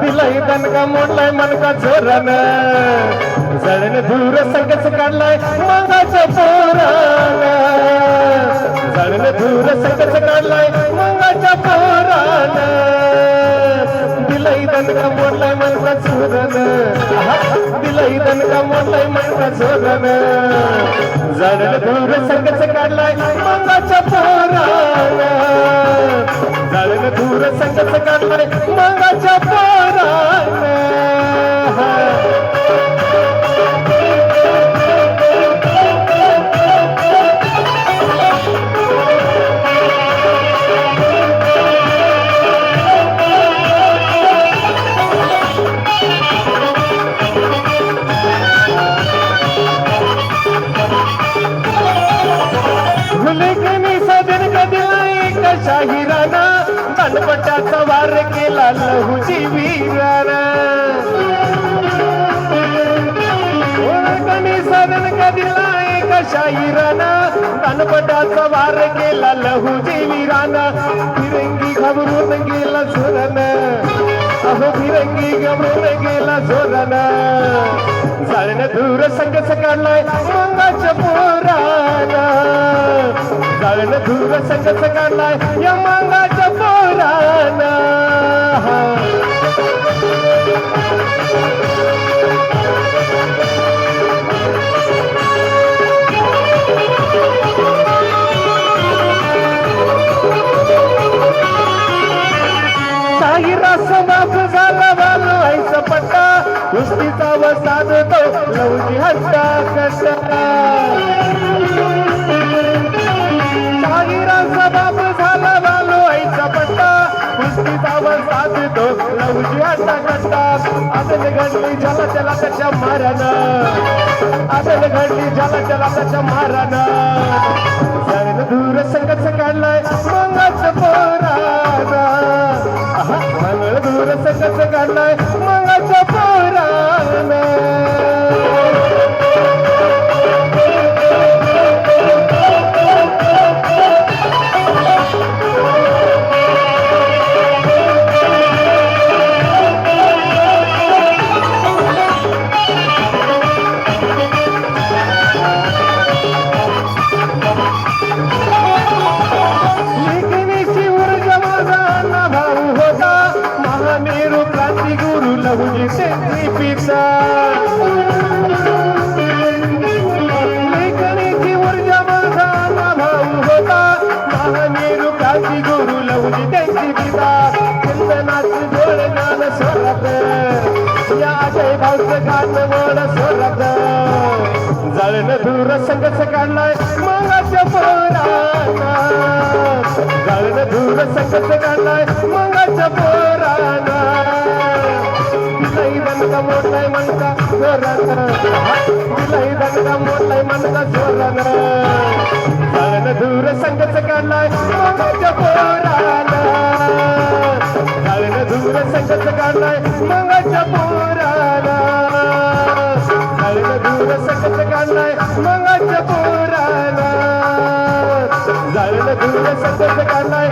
दिलाय दणका मोडलाय मनका चोरन जळण दूर संगच काढलाय मंगाच्या पोरान. जळण दूर संगच काढलाय मंगाच्या पोरान. दिलाय दणका मोडलाय मनका चोरन दिलाय दणका मोडलाय मनका चोरन जळण दूर संगच काढलाय मंगाच्या पोरान. जाळण दूर संगत काढलाय मंगाच्या पारान लेखनी सदन कदिलाय कशा हिराना दणपटाचा वार केला लहूची वीर लेखनी सदन कधीला एका शाहिराना दणपटाचा वार केला लहुजी वीराना फिरंगी घाबरून गेला सुरन अहो फिरंगी घाबरून गेला जोरान जाळण दूर संगच काढलाय मंगाच्या पोराना. जाळण दूर संगच काढलाय या मंगाच्या पट्टा कुस्तीचा वसाद तो लवजी हट्टा कट्टा काही बाप झाला बालो ऐसा पट्टा कुस्तीचा वसाद तो लवजी हट्टा कट्टा आदल घडली झाला त्याला त्याच्या मारान आदल घडली झाला त्याला त्याच्या मारान दूर संगच काढलाय दूर सकस काढलाय मंगाच्या पोरानं. गुरु लहुजी त्यांनी पिता लेखनीची ऊर्जा माझा भाऊ होता गुरु पिता डोळे या अजय भाऊचं गाण वड स्वरात जळण दूर संगच काढलाय मंगाच्या पोराना जळण दूर संगच काढलाय मंगाच्या पोरा दिलाई म्हणता मोडलाय मनका जोरानं. दिलाई दणका मोडलाय मनका जोरानं. जळण दूर संगच काढलाय मंगाच्या पोराला कारण दूर संगच काढलाय मंगाच्या पोराला कारण दूर सकत काढलाय मंगाच्या पोराला जाळलं दूर सकत काढलाय